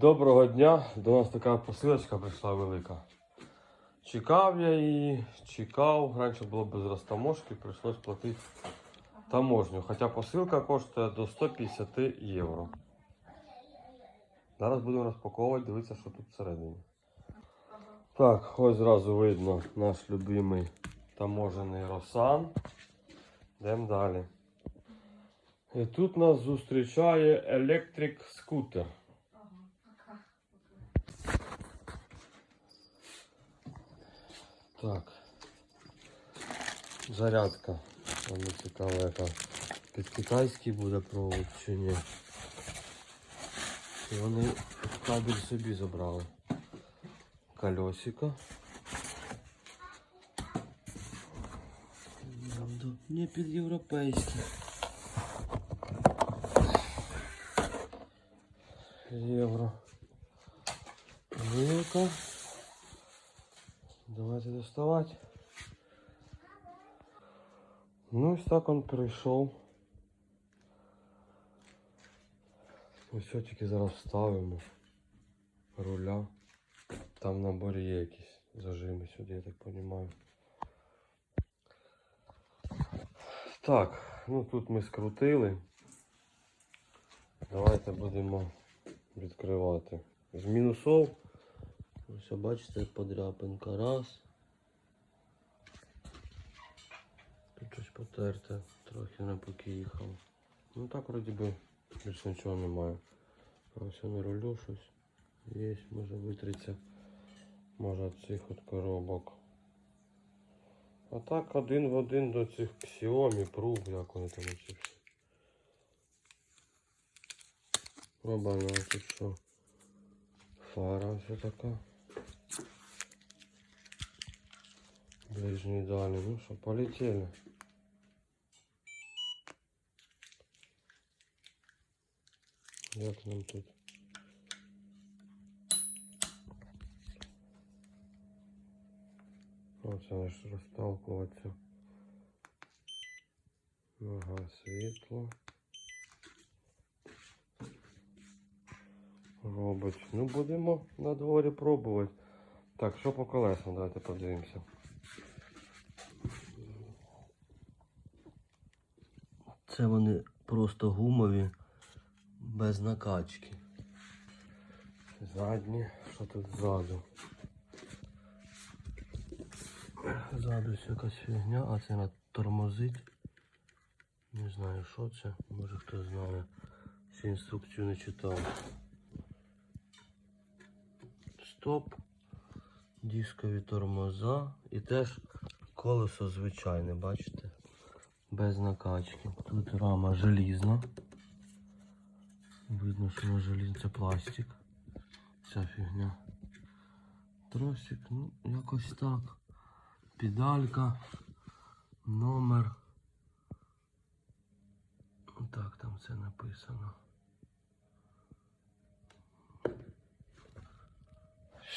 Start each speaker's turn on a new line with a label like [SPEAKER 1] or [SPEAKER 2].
[SPEAKER 1] доброго дня. До нас така посилочка прийшла велика. Чекав я її, чекав. Раніше було без розтаможки, прийшлось платити таможню. Хоча посилка коштує до 150 євро. Зараз будемо розпаковувати, дивитися, що тут всередині. Так, ось зразу видно наш любимий таможений Росан. Йдемо далі. І тут нас зустрічає електрик скутер. Так. Зарядка. Мені цікаво, яка під китайський буде провод чи ні. І вони кабель собі забрали. Колесико. Не під європейський. Євро. Вилка. Давайте доставати. Ну, ось так он прийшов. Ось що тільки зараз вставимо руля. Там в наборі є якісь зажими сюди, я так розумію. Так, ну тут ми скрутили. Давайте будемо відкривати. З мінусов. Ось бачите, подряпинка. Раз. Тут щось потерте, трохи не поки їхав. Ну так вроді би більше нічого немає. Ось на рулю щось. Є, може витриться. Може цих от коробок. А так один в один до цих Xiaomi, пруг, як вони там оці всі. Оба на тут що. Фара все така. Ближній далі. Ну що, полетіли. Як нам тут? Оце наш розталкуватися. Ага, світло. Робить. Ну будемо на дворі пробувати. Так, що по колесам? Давайте подивимося. Це вони просто гумові, без накачки. Задні, що тут ззаду? Ззаду якась фігня, а це на тормозить. Не знаю, що це. Може хто знає. Ще інструкцію не читав. Стоп. Дискові тормоза. І теж колесо звичайне, бачите? Без накачки. Тут рама желізна. Видно, що на желізні це пластик. Ця фігня. Тросик, ну, якось так. Педалька, номер. Так, там це написано.